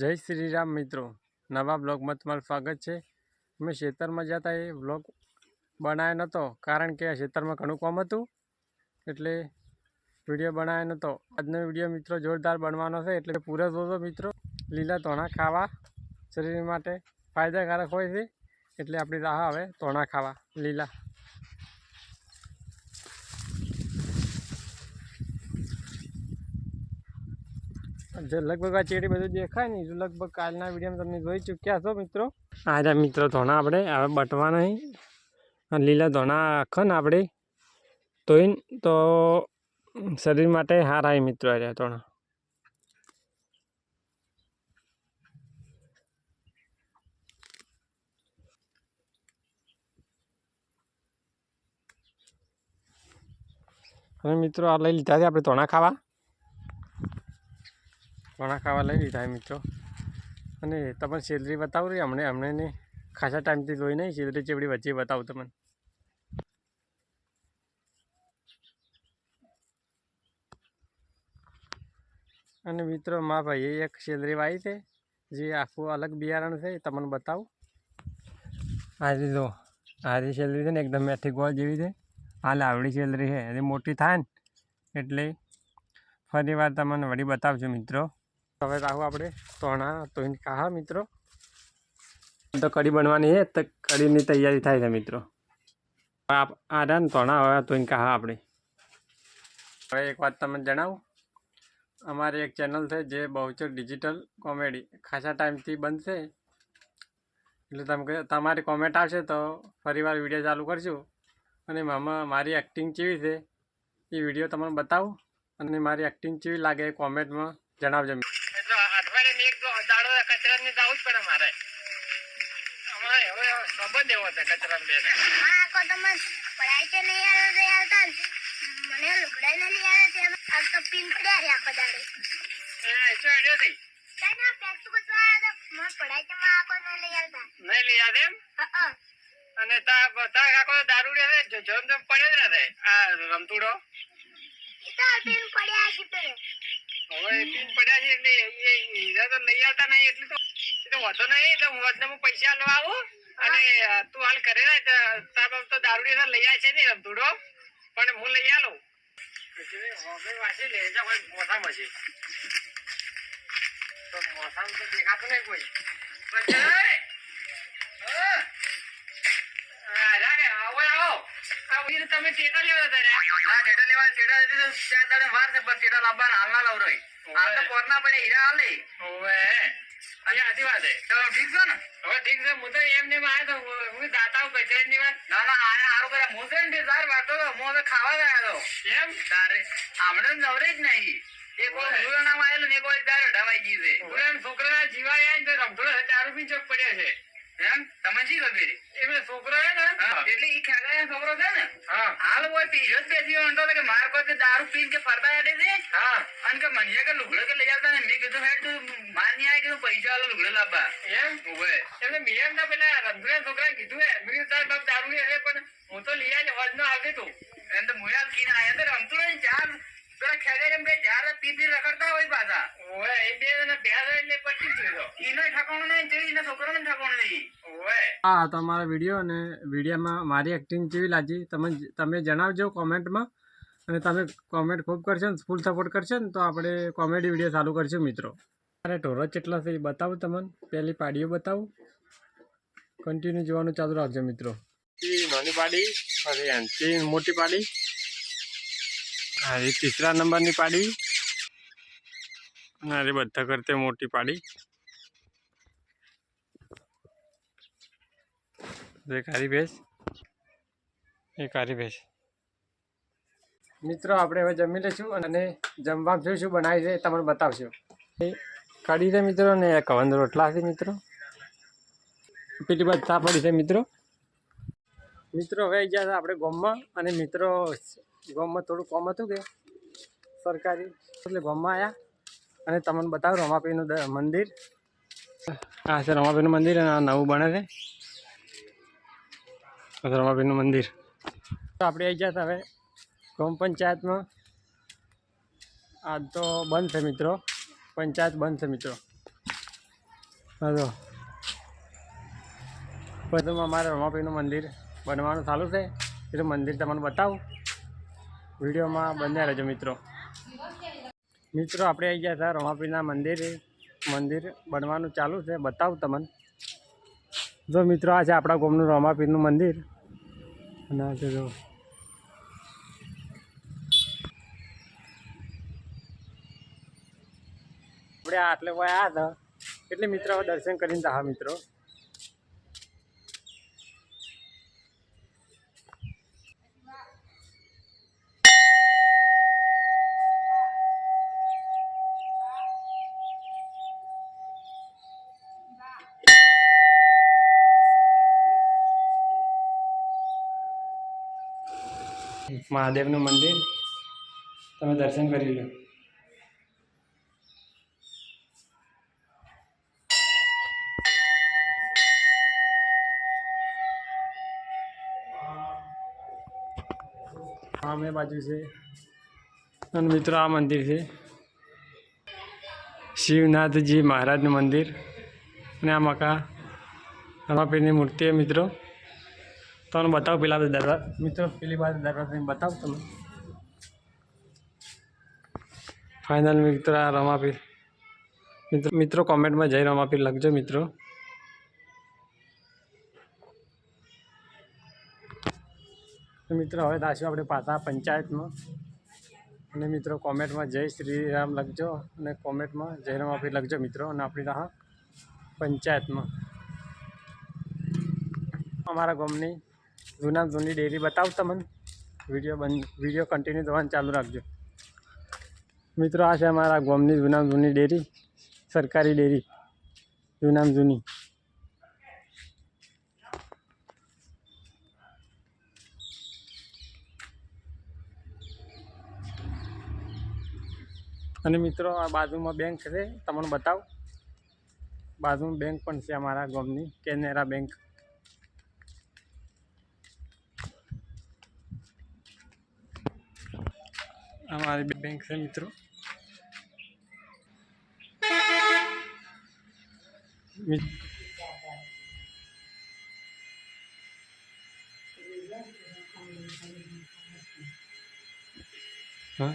જય શ્રી રામ મિત્રો. નવા બ્લોગમાં તમારું સ્વાગત છે. અમે ખેતરમાં જતા એ બ્લોગ બનાવ્યો નહોતો કારણ કે આ ખેતરમાં ઘણું કામ હતું. એટલે વીડિયો બનાવ્યો નહોતો આજનો વીડિયો મિત્રો જોરદાર બનવાનો છે, એટલે પૂરો જોજો મિત્રો. લીલા તોણા ખાવા શરીર માટે ફાયદાકારક હોય છે. એટલે આપણી રાહ હવે તોણા ખાવા, લીલા. જે લગભગ આ ચેડી બધું દેખાય ને લગભગ કાલના વિડીયોમાં તમે જોઈ ચૂક્યા છો મિત્રો. આજા મિત્રો ધોણા આપણે, હવે બટવા નહીં. લીલા ધોણા આખો ને આપણે ધોઈને તો શરીર માટે હારા મિત્રો આવ્યા ધોણા. હવે મિત્રો આ લઈ લીધા છે આપણે ધોણા ખાવા. ઘણા ખાવા લઈ લીધા મિત્રો અને તમને સેલરી બતાવું રહી હમણે હમણે ને ખાસા ટાઈમથી જોઈ નહીં સેલરી ચેવડી વચ્ચે બતાવું તમને. અને મિત્રો, મા ભાઈએ એક સેલરી વાવી છે, જે આખું અલગ બિયારણ છે તમને બતાવું. આજે જો આજે સેલરી છે ને, એકદમ મેથી ગોળ જેવી છે. આ લાવડી સેલરી છે એ મોટી થાય ને, એટલે ફરી વાર તમને વળી બતાવજો મિત્રો. હવે રાહુ આપણે તોણા, તોઈને કહા મિત્રો. તો કઢી બનવાની છે, તો કઢીની તૈયારી થાય છે મિત્રો. આ રહ્યા ને તોણા, હવે તોઈને કહા આપણે. હવે એક વાત તમને જણાવું. અમારી એક ચેનલ છે જે બહુચર ડિજિટલ કોમેડી. ખાસા ટાઈમથી બંધ છે. એટલે તમે તમારી કોમેન્ટ આવશે તો ફરીવાર વીડિયો ચાલુ કરશું અને મામા, મારી એક્ટિંગ કેવી છે એ વીડિયો તમને બતાવું. અને મારી એક્ટિંગ કેવી લાગે એ કોમેન્ટમાં જણાવજો એટલે અઠવાડિયાની એક દાડો કચરાની જવું જ પડે મારે અમારે હવે સંબંધ એવો છે કચરા બેને હા કો તમે પડાઈ છે નહીં આવે તો આવતા મને લુગડાઈ ને નહીં આવે તે આ તો પીન પડ્યા રહ્યા આખો દાડે એ શું હેડ્યો હતી કઈ ના પેક તો તો મને પડાઈ છે માં આખો ને લઈ આવતા નહીં લઈ આવે એમ હા અને તા તા કાકો દારૂ રે જમ જમ પડે જ રહે આ રમતુડો એ તો પીન પડ્યા છે તે હવે પીન પડ્યા છે એટલે એ હીરા તો લઈ આવતા નહીં એટલે તો તો વાંધો નહીં એટલે હું આજને હું પૈસા લેવા આવું અને તું હાલ કરે ને તાર તો દારૂ લઈ આવે છે ને રમધૂડો. પણ હું લઈ આલું. વાસી લે જા કોઈ મોસામાં છે. તો મોસામાં તો દેખાતું નહીં કોઈ. સંજય! હા! આ રાગે, આવો આવો. આ વીર તમે ટેકા લેવા હતા ટેટા લેવા ટેટા ચાર દાડે છે પણ ટેટા હાલના લવરોય. હાલ તો કોરના પડે હીરા હાલે. ઓવે. અહીંયા સાચી વાત છે. તો ઠીક છે ને? હવે ઠીક છે. હું તો એમ ને આવ્યો તો હું- હું દાતા હું વાત ના ના આને હારું કર્યા હું છે ને તાર વાતો તો હું હવે ખાવા ગયા તો. એમ? તારે હમણાં નવરે જ નહીં. એક વાર. આવેલું ને એક વાર તારે ઢવાઈ છે. ઓલા છોકરાના જીવાય ને રમતો દારૂ પીને ચોક પડ્યા છે. એમ? તમને શી ખબર એ પેલો છોકરો હે. ને એટલે ઈ ખેગાયા છોકરો છે ને? હાલ હોય પીરો જ બેસી હોય તો કે માર પર દારૂ પીને કે ફરતા હેડે છે? અને કે મને કે લુગડો કે લઈ આવતા ને મેં કીધું હેડ તું મારની આવે કીધું પૈસા આલો લુગડો લાવવા. એમ? એટલે મેં ના પેલા રમતુના છોકરા કીધું હે મેં તાર બાપ દારૂ હે પણ હું તો લઈ આવ્યો હોજ ના આવતી તું. એમ તો મુયાલ કીને આયા તો રમતું ને ચાર પેલા ખેડે એમ બે ચાર પી પી રખડતા હોય પાછા. ઓવે એ બે જણા ભેગા એટલે પટી જ ઈનો ઠકાણું નહીં તે ઈના છોકરાને ઠકાણું નહીં. ઓવે. હા તમારા વીડિયો અને વિડીયોમાં મારી એક્ટિંગ કેવી લાગી તમે તમે જણાવજો કોમેન્ટમાં અને તમે કોમેન્ટ ખૂબ કરશો ને ફૂલ સપોર્ટ કરશો ને તો આપણે કોમેડી વીડિયો ચાલુ કરશું મિત્રો. અરે ઢોરો કેટલા છે એ બતાવું તમને. પહેલી પાડીઓ બતાવું. કન્ટિન્યુ જોવાનું ચાલુ રાખજો મિત્રો. નાની પાડી એનથી મોટી પાડી. એ તીસરા નંબરની પાડી. અરે બધા કરતે મોટી પાડી. જે કારી ભેંસ. એ કારી ભેંસ. મિત્રો, આપણે હવે જમી લઈશું અને જમવા શું શું બનાવી છે તમને બતાવશું. કઢી છે મિત્રો ને કવંદ રોટલા છે મિત્રો. પેલી બધા પડી છે મિત્રો. મિત્રો, હવે ગયા છે આપણે ગોમમાં અને મિત્રો ગામમાં થોડું કોમ હતું કે સરકારી. એટલે ગામમાં આવ્યા અને તમને બતાવું રમાપીનું મંદિર. આ છે રમાપીનું મંદિર અને આ નવું બને છે. આ રમાપીનું મંદિર. આપણે આવી ગયા હવે ગામ પંચાયતમાં. આજ તો બંધ છે મિત્રો. પંચાયત બંધ છે મિત્રો. હલો બધું અમારે રમાપીનું મંદિર બનવાનું ચાલુ છે. એટલે મંદિર તમને બતાવું. વિડીયોમાં બન્યા રહેજો મિત્રો. મિત્રો, આપણે આવી ગયા હતા રમાપીના મંદિરે, મંદિર બનવાનું ચાલુ છે. બતાવું તમને. જો મિત્રો, આ છે આપણા ગોમનું રમાપીરનું મંદિર. અને જો. આપણે આટલે આવ્યા હતા. એટલે મિત્રો દર્શન કરીને જા મિત્રો. મહાદેવનું મંદિર. તમે દર્શન કરી લો. સામે બાજુ છે. અને મિત્રો, આ મંદિર છે. શિવનાથજી મહારાજનું મંદિર. અને આ મકા રમાપીરની મૂર્તિ મિત્રો. તમને બતાવો પેલા દરવાજા મિત્રો પેલી બાજુ દરવાજા બતાવો તમે. ફાઇનલ મિત્રો આ રમાપીર મિત્રો મિત્રો કોમેન્ટમાં જય રમાપીર લખજો મિત્રો. મિત્રો હવે દાશું આપણે પાછા પંચાયતમાં. અને મિત્રો કોમેન્ટમાં જય શ્રી રામ લખજો. અને કોમેન્ટમાં જય રમાપીર લખજો મિત્રો અને આપણી રાહ પંચાયતમાં. અમારા ગામની જૂના જૂની ડેરી બતાવ તમને. વીડિયો બંધ વીડિયો કન્ટિન્યુ થવાનું ચાલુ રાખજો. મિત્રો, આ છે અમારા ગામની જૂના જૂની ડેરી સરકારી ડેરી જૂનામ જૂની. અને મિત્રો, આ બાજુમાં બેંક છે, તમને બતાવું. બાજુમાં બેંક પણ છે અમારા ગામની, કેનેરા બેંક અમારી બેંક છે મિત્રો મિ- હા